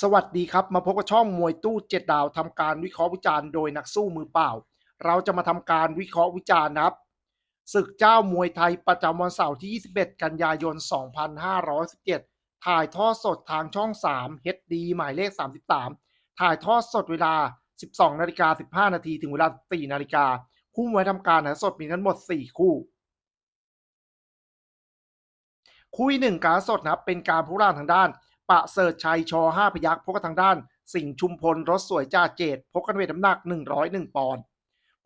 สวัสดีครับ มาพบกับช่องมวยตู้เจ็ดดาวทำการวิเคราะห์วิจารณ์โดยนักสู้มือเปล่า เราจะมาทำการวิเคราะห์วิจารณ์นะครับศึกเจ้ามวยไทยประจำวันเสาร์ที่ 21 กันยายน 2517 ถ่ายทอดสดทางช่อง 3 HD หมายเลข 33 ถ่ายทอดสดเวลา 12นาฬิกา15 นาทีถึงเวลา 4นาฬิกาคู่มวยทำการถ่ายสดมีทั้งหมด 4 คู่คู่หนึ่งการสดนะครับเป็นการพูดร่างทางด้าน ปะเสริฐชัยชอห้าพยักพบกันทางด้าน สิงห์ชุมพลรถสวยจ่าเจดพบกันเวทน้ำหนัก 101 ปอนด์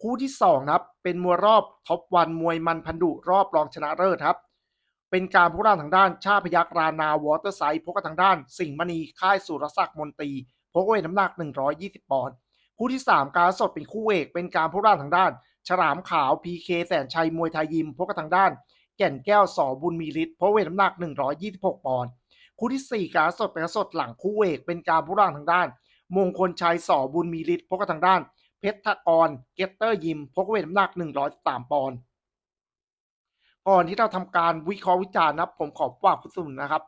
คู่ที่สองครับเป็นมวยรอบท็อปวันมวยมันพันดุรอบรองชนะเลิศครับเป็นการพูดร่างทางด้านชาพยักรานาวอเตอร์ไซด์พบกันทางด้าน สิงห์มณีค่ายสุรศักดิ์มนตรีพบกันเวทน้ำหนัก 120 ปอนด์คู่ที่สามการสดเป็นคู่เอกเป็นการพูดร่างทางด้าน ฉลามขาวพีเคแสนชัยมวยไทยยิมพบกันทางด้าน แก่นแก้วสอบุญมีฤทธิ์พราะเวทน้ำหนัก 126 ปอนด์ คู่ที่ 4 การสดเป็นกาสดหลังคู่เอกเป็นการผู้ร่างทางด้าน มงคลชัยสอบุญมีฤทธิ์พบกันทางด้าน เพชรทกรเกตเตอร์ยิมพบกับเวทน้ำหนัก103ปอนด์ก่อนที่เราทำการวิเคราะห์วิจารณ์นะครับผมขอฝากผู้สนับสนุนนะครับ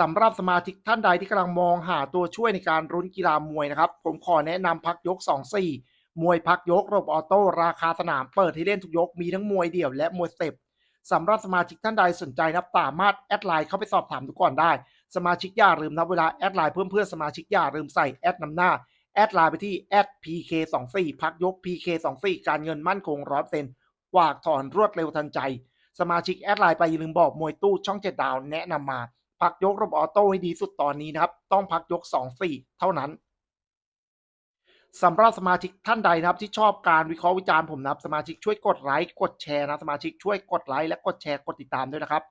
สำหรับสมาชิกท่านใดที่กำลังมองหาตัวช่วยในการรุ้นกีฬามวยนะครับ ผมขอแนะนำพักยก 2-4 มวยพักยกระบบออโต้ราคาสนามเปิดให้เล่นทุกยกมีทั้งมวยเดี่ยวและมวยสเต็ป สำหรับสมาชิกท่านใดสนใจนะครับสามารถแอดไลน์เข้าไปสอบถามทุกก่อนได้ สมาชิกอย่าลืมนะเวลาแอดไลน์เพื่อนเพื่อนสมาชิกอย่าลืมใส่แอดนำหน้าแอดไลน์ไปที่แอด pk24 พักยก pk24 การเงินมั่นคงร้อยเซนกวากถอนรวดเร็วทันใจ สมาชิกแอดไลน์ไปอย่าลืมบอกมวยตู้ช่องเจ็ดดาวแนะนำมา พักยกระบบออโต้ให้ดีสุดตอนนี้นะครับ ต้องพักยก 2-4 เท่านั้น สำหรับสมาชิกท่านใดนะครับ ที่ชอบการวิเคราะห์วิจารณ์ผมนะครับสมาชิกช่วยกดไลค์กดแชร์นะสมาชิกช่วยกดไลค์และกดแชร์กดติดตามด้วยนะครับ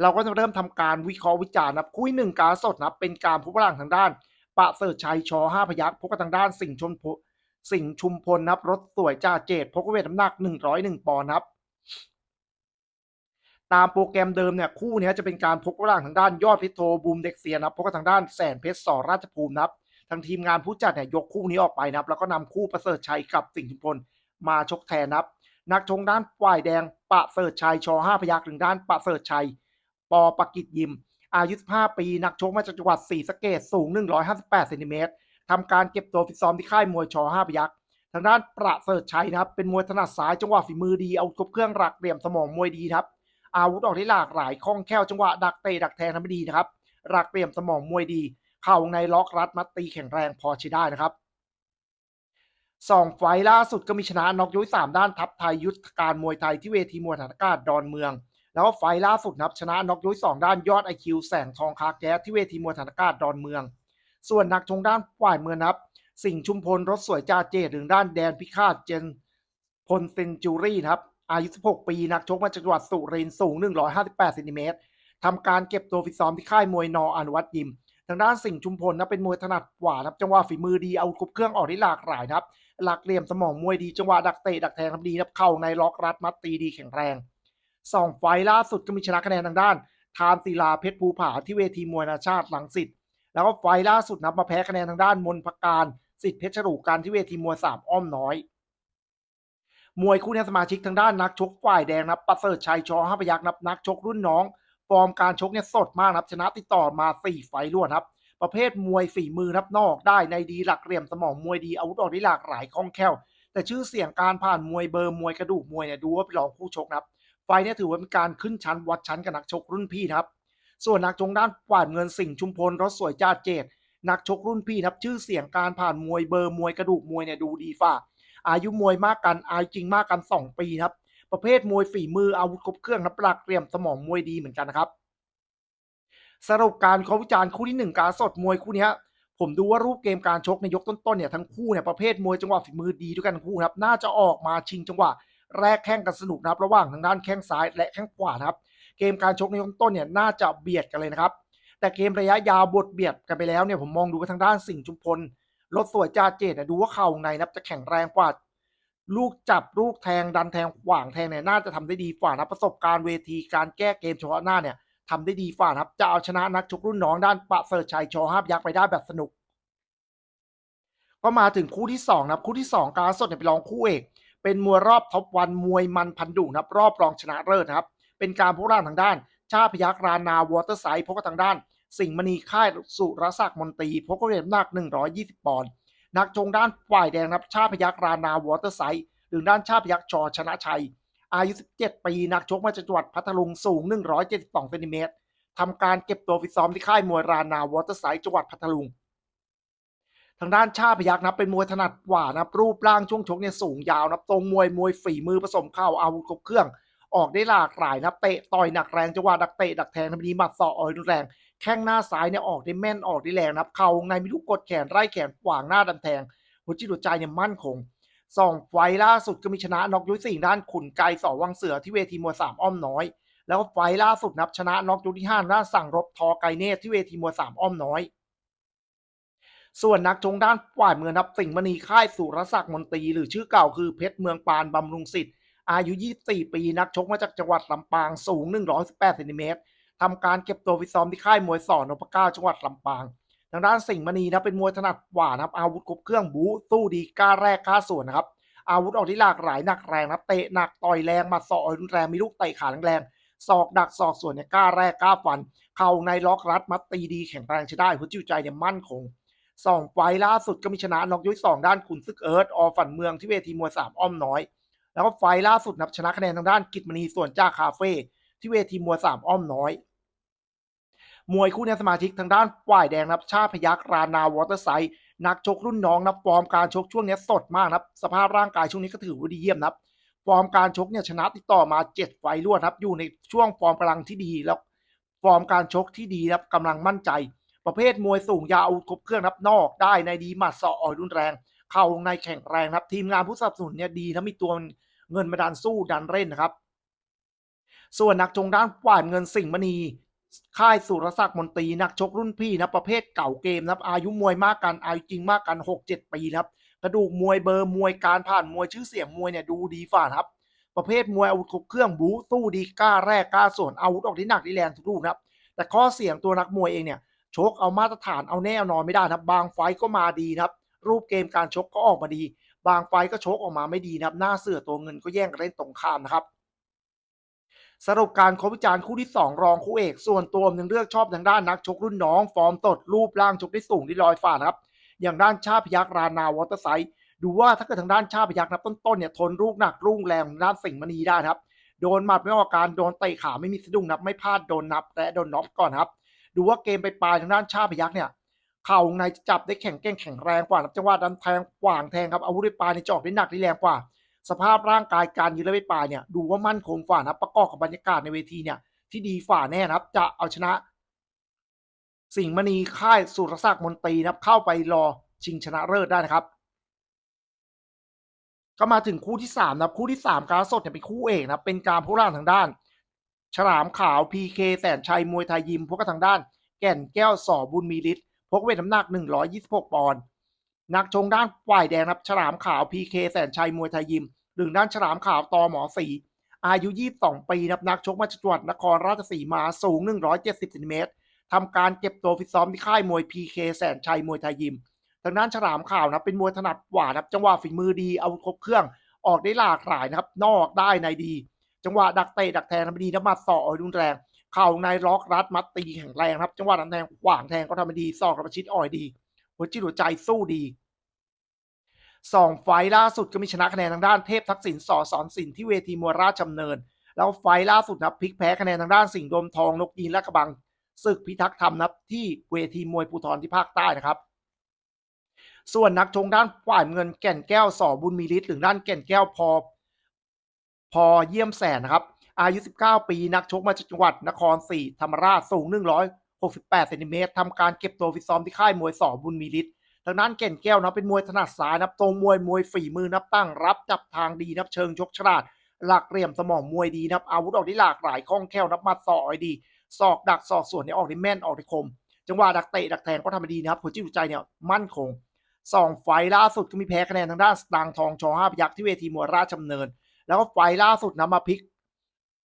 เราก็จะเริ่มทำการวิเคราะห์วิจารณ์นะครับคุยหนึ่งการสดนับเป็นการผู้พลังทางด้านปะเสริฐชัยชอห้าพยักพบกันทางด้านสิงห์ชนพสิงห์ชุมพลนะครับรถสวยจ่าเจดพบกับเวทน้ำหนัก101ปอนด์นะครับตามโปรแกรมเดิมเนี่ยคู่นี้จะเป็นการพกร่างทางด้านยอดพชรโทบูมเด็กเซียนนะครับพบกันทางด้านแสนเพชรสอราชภูมินะครับ ทางทีมงานผู้จัดเนี่ยยกคู่นี้ออกไปนะครับ แล้วก็นำคู่ประเสริฐชัยกับสิงห์ชุมพลมาชกแทนนะครับ นักชงด้านฝ่ายแดงปะเสริฐชัยชห้าพยักถึงด้านปะเสริฐชัย ปอปกิจยิม อายุ15ปี นักชกมาจากจังหวัดศรีสะเกษสูง 158เซนติเมตรทำการเก็บตัวฟิตซ้อมที่ค่ายมวยชห้าพยักทางด้านประเสริฐชัยนะครับ เป็นมวยถนัดซ้ายจังหวะฝีมือดีเอาครบเครื่องหลักเหลี่ยมสมองมวยดีครับ อาวุธออกได้หลากหลายคล่องแคล่วจังหวะดักเตะดักแทงทำได้ดีนะครับหลักเหลี่ยมสมองมวยดี เข่าวงในล็อกรัดมัดตีแข็งแรงพอใช้ได้นะครับสองไฟล่าสุดก็มีชนะน็อกยุ้ยสามด้านทัพไทยยุทธการมวยไทยที่เวทีมวยฐานอากาศดอนเมือง แล้วก็ไฟล่าสุดนับชนะน็อกยุ้ยสองด้านยอดไอคิวแสงทองคาแก๊สที่เวทีมวยฐานอากาศดอนเมือง ส่วนนักชงด้านฝ่ายเมืองนับ สิงชุมพลรถสวยจ่าเจดหรือด้านแดนพิฆาตเจนพลเซนจูรี่ครับอายุ 16 ปีนักชกมาจากจังหวัดสุรินทร์สูง 158เซนติเมตรทำการเก็บตัวฟิตซ้อมที่ค่ายมวยนออนุวัตยิม ทางด้านสิงห์ชุมพลนะเป็นมวยถนัดกว่านะครับจังหวะฝีมือดีเอาครบเครื่องออกได้หลากหลายนะครับ หลักเหลี่ยมสมองมวยดีจังหวะดักเตะดักแทงทำดีนะครับเข้าในล็อกรัดมัดตีดีแข็งแรงสองไฟล่าสุดก็มีชนะคะแนนทางด้าน ทานศิลาเพชรภูผาที่เวทีมวยนานชาติหลังสิทธิ์แล้วก็ไฟล่าสุดนะมาแพ้คะแนนทางด้านมนพการสิทธิ์เพชรฉลูการที่เวทีมวยสามอ้อมน้อยมวยคู่นี้สมาชิกทางด้านนักชกฝ่ายแดงนะประเสริฐชัยชอห้าพยักนับนักชกรุ่นน้อง ฟอร์มการชกเนี่ยสดมากครับ ชนะติดต่อมาสี่ไฟรวดครับ ประเภทมวยฝีมือนับนอกได้ในดีหลักเหลี่ยมสมองมวยดีอาวุธออกได้หลากหลายคล่องแคล่ว แต่ชื่อเสียงการผ่านมวยเบอร์มวยกระดูกมวยเนี่ยดูว่าเป็นรองคู่ชกนะครับ ไฟเนี่ยถือว่าเป็นการขึ้นชั้นวัดชั้นกับนักชกรุ่นพี่ครับ ส่วนนักชกด้านฝ่ายเงินสิงห์ชุมพลรถสวยจ้าเจดนักชกรุ่นพี่ครับชื่อเสียงการผ่านมวยเบอร์มวยกระดูกมวยเนี่ยดูดีฝ่าอายุมวยมากกันอายุจริงมากกัน 2 ปีครับ ประเภทมวยฝีมืออาวุธครบเครื่องนับหลักเตรียมสมองมวยดีเหมือนกันนะครับ สรุปการเขาวิจารณ์คู่ที่หนึ่งการสดมวยคู่นี้ผมดูว่ารูปเกมการชกในยกต้นๆเนี่ยทั้งคู่เนี่ยประเภทมวยจังหวะฝีมือดีด้วยกันทั้งคู่ครับน่าจะออกมาชิงจังหวะแรกแข้งกันสนุกนะครับ ระหว่างทางด้านแข้งซ้ายและแข้งขวานะครับ เกมการชกในยกต้นเนี่ยน่าจะเบียดกันเลยนะครับ แต่เกมระยะยาวบทเบียดกันไปแล้วเนี่ยผมมองดูว่าทางด้านสิงห์ชุมพลรถสวยจ่าเจดดูว่าเข่าในนับจะแข็งแรงกว่า ลูกจับลูกแทงดันแทงขวางแทงเนี่ยน่าจะทำได้ดีกว่านะประสบการณ์เวทีการแก้เกมเฉพาะหน้าเนี่ยทำได้ดีกว่านะครับจะเอาชนะนักชกรุ่นน้องด้านปะเสริฐชัยชอห้าพยักษ์ไปได้แบบสนุก ก็มาถึงคู่ที่สองนะครับคู่ที่สองการสดเนี่ยไปลองคู่เอกเป็นมวยรอบท็อปวันมวยมันพันดุนะครับรอบรองชนะเลิศนะครับ เป็นการพูดร่างทางด้าน ชาพยักรานาวอเตอร์ไซด์พบกับทางด้าน สิงห์มณีค่ายสุรศักดิ์มนตรีพบกเรียนหนัก120ปอนด์ นักชงด้านฝ่ายแดงนับชาพยักรานาวอเตอร์ไซด์หรือด้านชาพยักชอชนะชัย อายุ 17 ปี นักชกมาจากจังหวัดพัทลุงสูง 172เซนติเมตรทำการเก็บตัวฟิตซ้อมที่ค่ายมวยรานาวอเตอร์ไซด์จังหวัดพัทลุง ทางด้านชาพยักนับเป็นมวยถนัดกว่านับรูปร่างช่วงชกเนี่ยสูงยาวนับตรงมวยมวยฝีมือผสมเข้าอาวุธครบเครื่อง ออกได้หลากหลายนับเตะต่อยหนักแรงจังหวะดักเตะดักแทงทำดีหมัดศอกอ่อยรุนแรง แข้งหน้าซ้ายเนี่ยออกได้แม่นออกได้แรงนับเข่าวงในมีลูกกดแขนไล่แขนขวางหน้าดันแทงหัวจิตหัวใจเนี่ยมั่นคงสองไฟล์ล่าสุดก็มีชนะน็อกยุ้ยสี่ด้านขุนไกสอวังเสือที่เวทีมวยสามอ้อมน้อย แล้วก็ไฟล์ล่าสุดนับชนะน็อกยุ้ยที่ห้าด้านสั่งรบทอไกเนตที่เวทีมวยสามอ้อมน้อย ส่วนนักชงด้านฝ่ายเมืองนับสิงห์มณีค่ายสุรศักดิ์มนตรีหรือชื่อเก่าคือเพชรเมืองปานบำรุงสิทธิ์อายุ 24 ปีนักชกมาจากจังหวัดลำปางสูง 118เซนติเมตร ทำการเก็บตัวฟิซ้อมที่ค่ายมวยสอนนพเก้าจังหวัดลำปาง ทางด้านสิงห์มณีนะเป็นมวยถนัดกว่านะครับอาวุธครบเครื่องบูสู้ดีกล้าแรกกล้าส่วนนะครับอาวุธออกที่หลากหลายหนักแรงนะเตะหนักต่อยแรงมาสอกรุนแรงมีลูกเตะขาแรงๆศอกดักศอกส่วนเนี่ยกล้าแรกกล้าฟัน เข่าในล็อกรัดมัดตีดีแข็งแรงใช้ได้หัวจิตใจเนี่ยมั่นคงสองไฟล์ล่าสุดก็มีชนะน็อกยุ้ยสองด้านขุนซึกเอิร์ธออฝันเมืองที่เวทีมวยสามอ้อมน้อย แล้วก็ไฟล์ล่าสุดนับชนะคะแนนทางด้านกิตมณีส่วนจ้าคาเฟ่ ที่เวทีมวยสามอ้อมน้อย มวยคู่นี้สมาชิกทางด้านฝ่ายแดงนับชาพยักรานาวอเตอร์ไซด์นักชกรุ่นน้องนับฟอร์มการชกช่วงนี้สดมากนับ สภาพร่างกายช่วงนี้ก็ถือว่าดีเยี่ยมนับ ฟอร์มการชกเนี่ยชนะติดต่อมาเจ็ดไฟล์รวดครับ อยู่ในช่วงฟอร์มกำลังที่ดีแล้ว ฟอร์มการชกที่ดีครับกำลังมั่นใจ ประเภทมวยสูงยาวอาวุธครบเครื่องนับนอกได้ในดีหมัดศอกอ่อยรุนแรง เข่าวงในแข็งแรงครับ ทีมงานผู้สนับสนุนเนี่ยดีนะมีตัวเงินมาดันสู้ดันเล่นนะครับ ส่วนนักชงด้านฝ่ายเงินสิงห์มณี ค่ายสุรศักดิ์มนตรีนักชกรุ่นพี่นะประเภทเก่าเกมนะครับ อายุมวยมากกันอายุจริงมากกัน6 7ปีนะครับกระดูกมวยเบอร์มวยการผ่านมวยชื่อเสียงมวยเนี่ยดูดีฝ่านครับ ประเภทมวยอาวุธครบเครื่องบู๊สู้ดีกล้าแรกกล้าส่วนอาวุธออกที่หนักที่แรงทุกลูกนะครับ แต่ข้อเสียงตัวนักมวยเองเนี่ยชกเอามาตรฐานเอาแน่เอานอนไม่ได้นะครับบางไฟต์ก็มาดีนะครับ รูปเกมการชกก็ออกมาดี บางไฟต์ก็ชกออกมาไม่ดีนะครับ หน้าเสือตัวเงินก็แย่งกันเล่นตรงข้ามนะครับ สรุปการคบวิจารณ์คู่ที่ 2 รองคู่เอก ส่วนตัวผมยังเลือกชอบทางด้านนักชกรุ่นน้อง ฟอร์มสดรูปร่างชกได้สูงที่ลอยฟ้านะครับ อย่างด้านชาพยักรานาวอเตอร์ไซด์ดูว่าถ้าเกิดทางด้านชาพยักนะต้นๆเนี่ยทนลูกหนักรุ่งแรงทางด้านสิงห์มณีได้ครับ โดนหมัดไม่ออกการโดนเตะขาไม่มีสะดุ้งนับไม่พลาดโดนนับและโดนน็อกก่อนครับ ดูว่าเกมไปปลายทางด้านชาพยักเนี่ยเข่าในจะจับได้แข็งแกร่งแข็งแรงกว่านับจังหวะดันแทงขวางแทงครับอาวุธไปลายในจอกได้หนักได้แรงกว่า สภาพร่างกายการยืนและไปปลายเนี่ยดูว่ามั่นคงฝ่านะประกอบกับบรรยากาศในเวทีเนี่ยที่ดีฝ่าแน่นะครับ จะเอาชนะ สิงห์มณีค่ายสุรศักดิ์มนตรีนะครับ เข้าไปรอชิงชนะเลิศได้นะครับ ก็มาถึงคู่ที่สามนะครับคู่ที่สามการสดเนี่ยเป็นคู่เอกนะเป็นการผู้ร่างทางด้าน ฉลามขาวพีเคแสนชัยมวยไทยยิมพวกกับทางด้าน แก่นแก้วสอบุญมีฤทธิ์พกเวทน้ำหนัก126ปอนด์ นักชงด้านฝ่ายแดงนะครับฉลามขาวพีเคแสนชัยมวยไทยยิมหรือด้านฉลามขาวตอหมอสีอายุ 22 ปีนับนักชกมาจากจังหวัดนครราชสีมาสูง 170เซนติเมตรทำการเก็บตัวฟิตซ้อมที่ค่ายมวยพีเคแสนชัยมวยไทยยิม ทางด้านฉลามขาวนะเป็นมวยถนัดกว่านะครับจังหวะฝีมือดีเอาวุธครบเครื่องออกได้หลากหลายนะครับ นอกได้ในดี จังหวะดักเตะดักแทงทำดีน้ำมัดสอกอ่อรุนแรง เข่าในล็อกรัดมัดตีแข็งแรงครับ จังหวะดันแทงขวางแทงก็ทำดีศอกกระชิดอ่อยดี หัวจิตหัวใจสู้ดีสองไฟล่าสุดก็มีชนะคะแนนทางด้านเทพทักษิณสอสอนสินที่เวทีมวยราชดำเนิน แล้วไฟล่าสุดนะพลิกแพ้คะแนนทางด้านสิงห์ดมทองนกยีนและกระบังศึกพิทักษ์ธรรมนับที่เวทีมวยภูธรที่ภาคใต้นะครับ ส่วนนักชงด้านฝ่ายเงินแก่นแก้วสอบุญมีฤทธิ์หรือด้านแก่นแก้วพอ พอเยี่ยมแสนนะครับ อายุ 19 ปีนักชกมาจากจังหวัดนครศรีธรรมราชสูง 68เซนติเมตรทำการเก็บตัวฟิตซ้อมที่ค่ายมวยสอบุญมีฤทธิ์ทางด้านแก่นแก้วนะเป็นมวยถนัดซ้ายนับตรงมวยมวยฝีมือนับตั้งรับจับทางดีนับเชิงชกฉลาด หลักเหลี่ยมสมองมวยดีนับอาวุธออกได้หลากหลายคล่องแคล่วนับมัดศอกดีศอกดักศอกส่วนเนี่ยออกได้แม่นออกได้คม จังหวะดักเตะดักแทงก็ทำด้ดีนะครับหัวจิตหัวใจเนี่ยมั่นคงสองไฟล่าสุดก็มีแพ้คะแนนทางด้านสตางทองชอห้าพยักษ์ที่เวทีมวยราชดำเนิน แล้วก็ไฟล์ล่าสุดนะมาพลิก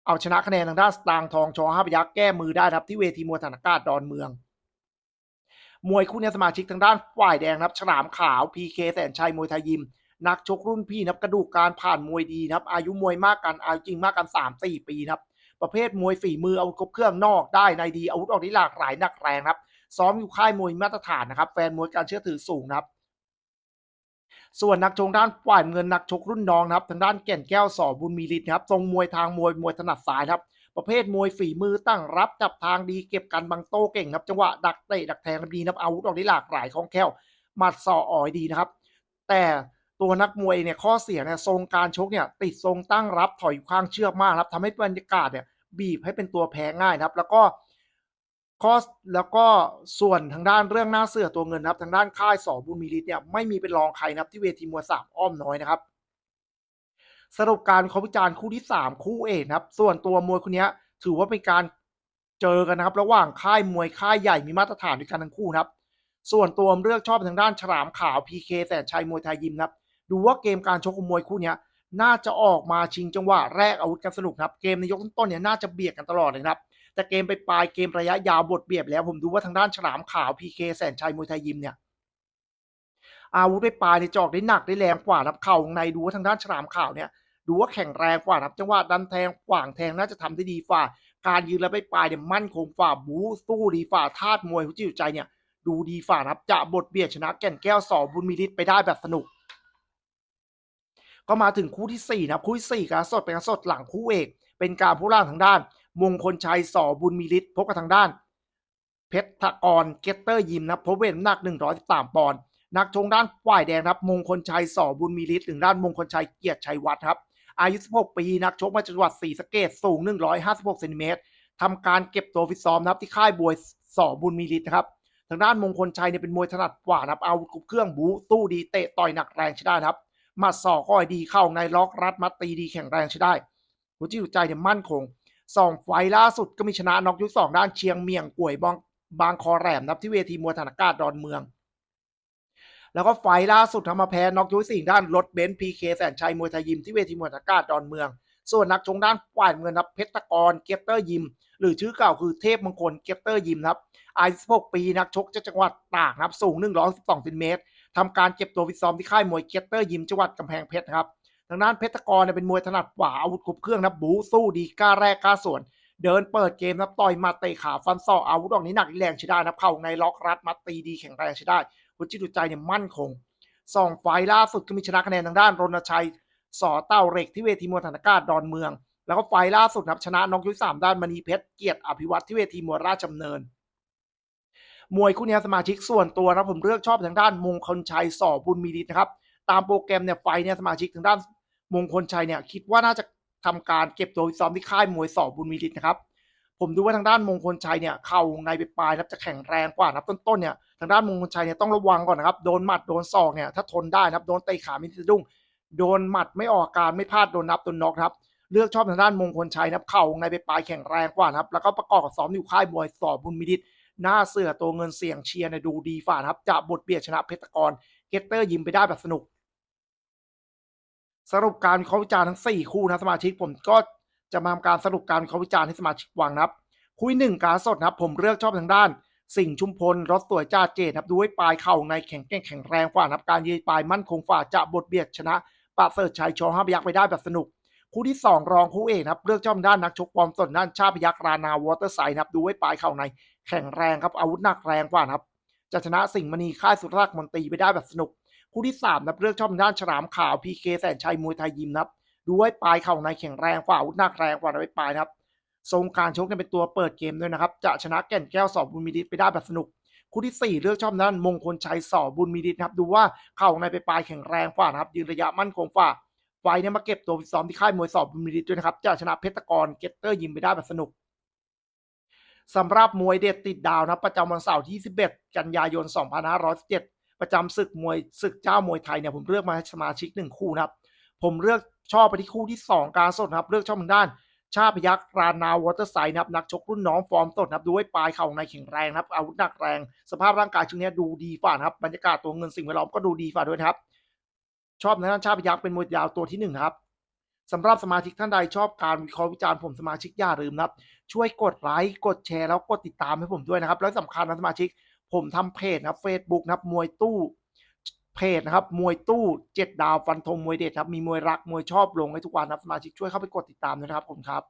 เอาชนะคะแนนทางด้านสตางทองชอห้าพยักษ์แก้มือได้ครับที่เวทีมวยธนากาศดอนเมือง มวยคู่นี้สมาชิกทางด้านฝ่ายแดงครับฉลามขาวพีเคแสนชัยมวยไทยยิม นักชกรุ่นพี่นะครับกระดูกการผ่านมวยดีนะครับ อายุมวยมากกันอายุจริงมากกันสามสี่ปีครับประเภทมวยฝีมือเอาวุธครบเครื่องนอกได้ในดีอาวุธออกได้หลากหลายหนักแรงครับซ้อมอยู่ค่ายมวยมาตรฐานนะครับ แฟนมวยการเชื่อถือสูงนะครับ ส่วนนักชกด้านฝ่ายเงินนักชกรุ่นน้องนะครับทางด้านแก่นแก้วสอบุญมีฤทธิ์ครับทรงมวยทางมวยมวยถนัดซ้ายครับ ประเภทมวยฝีมือตั้งรับจับทางดีเก็บกันบังโต้เก่งครับจังหวะดักเตะดักแทงดีนะครับอาวุธออกได้หลากหลายคล่องแคล่วหมัดศออ่อยดีนะครับ แต่ตัวนักมวยเนี่ยข้อเสียเนี่ยทรงการชกเนี่ยติดทรงตั้งรับถอยข้างเชือกมากครับทำให้บรรยากาศเนี่ยบีบให้เป็นตัวแพ้ง่ายนะครับ แล้วก็ ข้อแล้วก็ส่วนทางด้านเรื่องหน้าเสือตัวเงินนะครับ ทางด้านค่ายสอบุญมีฤทธิ์เนี่ยไม่มีเป็นรองใครนะครับที่เวทีมวยสามอ้อมน้อยนะครับ สรุปการเคราะห์วิจารณ์คู่ที่3คู่เอกนะครับ ส่วนตัวมวยคนนี้ถือว่าเป็นการเจอกันนะครับ ระหว่างค่ายมวยค่ายใหญ่มีมาตรฐานด้วยกันทั้งคู่นะครับ ส่วนตัวเลือกชอบทางด้านฉลามขาว PK แสนชัยมวยไทยยิมนะครับ ดูว่าเกมการชกมวยคู่นี้น่าจะออกมาชิงจังหวะแรกอาวุธกันสนุกนะครับ เกมในยกต้นๆเนี่ยน่าจะเบียดกันตลอดเลยนะครับ แต่เกมไปปลายเกมระยะยาวบทเบียดแล้ว ผมดูว่าทางด้านฉลามขาว PK แสนชัยมวยไทยยิมเนี่ยอาวุธไปปลายในจอกได้หนักได้แรงกว่านับเข่าในดูว่าทางด้านฉลามขาวเนี่ยดูว่าแข็งแรงกว่านับจังหวะดันแทงขวางแทงน่าจะทำได้ดีฝ่า การยืนและไปปลายเนี่ยมั่นคงฝ่าบูสู้ดีฝ่าธาตุมวยหัวจิตหัวใจเนี่ยดูดีฝ่านับจะบทเบียดชนะแก่นแก้วสอบุญมีฤทธิ์ไปได้แบบสนุก ก็มาถึงคู่ที่4นะคู่ที่4การสดเป็นการสดหลังคู่เอก เป็นการผู้ล่างทางด้าน มงคลชัยสอบุญมีฤทธิ์พบกับทางด้าน เพชรทกรเกตเตอร์ยิมนะพบเวทน้ำหนัก 113ปอนด์นักชงด้านฝ่ายแดงครับ มงคลชัยสอบุญมีฤทธิ์ถึงด้านมงคลชัยเกียรติชัยวัฒน์ครับ อายุ 16 ปี นักชกมาจากจังหวัดศรีสะเกษสูง 156เซนติเมตรทำการเก็บตัวฟิตซ้อมนะครับที่ค่ายบวยสอบุญมีฤทธิ์นะครับทางด้านมงคลชัยเนี่ยเป็นมวยถนัดกว่านะครับเอาเครื่องบูตู้ดีเตะต่อยหนักแรงใช้ได้ครับมัดศอกก็ดีเข้าในล็อกรัดมัดตีดีแข็งแรงใช้ได้หัวจิตหัวใจเนี่ยมั่นคง สองไฟล์ล่าสุดก็มีชนะน็อกยุคสองด้านเชียงเมียงป่วยบางบางคอแหลมนะครับที่เวทีมวยธนากาศดอนเมือง แล้วก็ไฟล์ล่าสุดทำมาแพ้น็อกยุคสี่ด้านรถเบนซ์พีเคแสนชัยมวยไทยยิมที่เวทีมวยธนากาศดอนเมือง ส่วนนักชงด้านฝ่ายเงินครับเพชรตะกรเกตเตอร์ยิม หรือชื่อเก่าคือเทพมงคลเกตเตอร์ยิมครับอายุ16ปีนักชกจากจังหวัดตากครับสูง 112เซนติเมตรทำการเก็บตัวฟิตซ้อมที่ค่ายมวยเกตเตอร์ยิมจังหวัดกำแพงเพชรครับ ทางด้านเพชรกรเนี่ยเป็นมวยถนัดขวาอาวุธครบเครื่องนะบูสู้ดีกล้าแรกกล้าส่วน เดินเปิดเกมนะต่อยมาเตะขาฟันศอกอาวุธออกนี้หนักแรงใช้ได้นะเข้าในล็อกรัดมัดตีดีแข็งแรงใช้ได้หัวจิตหัวใจเนี่ยมั่นคงสองไฟล่าสุดก็มีชนะคะแนนทางด้านรณชัยสอเต้าเหล็กที่เวทีมวยธนากาศดอนเมือง แล้วก็ไฟล่าสุดนะครับชนะน้องยุ้ยสามด้านมณีเพชรเกียรติอภิวัตที่เวทีมวยราชดำเนิน มวยคู่นี้สมาชิกส่วนตัวนะผมเลือกชอบทางด้านมงคลชัยสอบุญมีฤทธิ์นะครับตามโปรแกรมเนี่ยไฟเนี่ยสมาชิกทางด้าน มงคลชัยเนี่ยคิดว่าน่าจะทำการเก็บตัวซ้อมที่ค่ายมวยสอบบุญมีฤทธิ์นะครับ ผมดูว่าทางด้านมงคลชัยเนี่ยเข่าในไปปลายนะครับจะแข็งแรงกว่านับต้นๆเนี่ยทางด้านมงคลชัยเนี่ยต้องระวังก่อนนะครับโดนหมัดโดนศอกเนี่ยถ้าทนได้นะครับโดนเตะขาไม่สะดุ้งโดนหมัดไม่ออกอาการไม่พลาดโดนนับโดนน็อกครับเลือกชอบทางด้านมงคลชัยนะครับเข่าในไปปลายแข็งแรงกว่านะครับแล้วก็ประกอบกับซ้อมอยู่ค่ายมวยสอบบุญมิดิตหน้าเสือตัวเงินเสี่ยงเชียร์เนี่ยดูดีฝ่านะครับจะบทเบียดชนะเพชรกรเกตเตอร์ยิมไปได้แบบสนุก สรุปการวิเคราะห์วิจารณ์ทั้ง 4 คู่นะสมาชิกผมก็จะมาทำการสรุปการวิเคราะห์วิจารณ์ให้สมาชิกฟังนะครับ คุยหนึ่งการสดนะครับผมเลือกชอบทางด้าน สิ่งชุมพลรถสวยจ้าเจดนะครับดูให้ปลายเข่าในแข็งแกร่งแข็งแรงกว่านะครับการยืนปลายมั่นคงฝ่าจะบทเบียดชนะปะเสิริฐชัยชอห้าพยักไปได้แบบสนุก คู่ที่ 2 รองคู่เอกนะครับเลือกชอบด้านนักชกความสดด้านชาพยักรานาวอเตอร์ไซด์นะครับดูให้ปลายเข่าในแข็งแรงครับอาวุธหนักแรงกว่านะครับจะชนะสิ่งมณีค่ายสุรรักษ์มนตรีไปได้แบบสนุก คู่ที่ 3 นับเลือกชอบด้านฉลามขาวพีเคแสนชัยมวยไทยยิมนะครับดูให้ปลายเข่าในแข็งแรงกว่าอาวุธหนักแรงกว่าไปปลายนะครับทรงการชกเนี่ยเป็นตัวเปิดเกมด้วยนะครับ จะชนะแก่นแก้วสอบบุญมีดิไปได้แบบสนุก คู่ที่ 4 เลือกชอบด้านมงคลชัยสอบบุญมีดิครับ ดูว่าเข่าในไปปลายแข็งแรงกว่านะครับยืนระยะมั่นคงกว่าไฟเนี่ยมาเก็บตัวซ้อมที่ค่ายมวยสอบบุญมีดิด้วยนะครับจะชนะเพชรตะกรเกตเตอร์ยิมไปได้แบบสนุกสำหรับมวยเด็ดติดดาวนะประจำวันเสาร์ที่ 11 กันยายน 2517 ประจำศึกมวยศึกเจ้ามวยไทยเนี่ยผมเลือกมาสมาชิกหนึ่งคู่นะครับ ผมเลือกชอบไปที่คู่ที่ 2 การสดนะครับ เลือกชอบทางด้าน ชาพยักษ์รานาวอเตอร์ไซด์นะครับนักชกรุ่นน้องฟอร์มสดนะครับดูให้ปลายเข่าในแข็งแรงนะครับอาวุธหนักแรง สภาพร่างกายช่วงนี้ดูดีฝ่านะครับบรรยากาศตัวเงินสิ่งแวดล้อมก็ดูดีฝ่าด้วยครับ ชอบทางด้านชาพยักษ์เป็นมวยยาวตัวที่หนึ่งนะครับสำหรับสมาชิกท่านใดชอบการวิเคราะห์วิจารณ์ผมสมาชิกอย่าลืมนะครับ ช่วยกดไลค์กดแชร์แล้วกดติดตามให้ผมด้วยนะครับ แล้วสำคัญนะสมาชิก ผมทำเพจนะครับ Facebook นะครับ มวยตู้เพจนะครับมวยตู้เจ็ดดาวฟันธงมวยเด็ดครับมีมวยรักมวยชอบลงให้ทุกวันนะสมาชิกช่วยเข้าไปกดติดตามด้วยนะครับผมครับ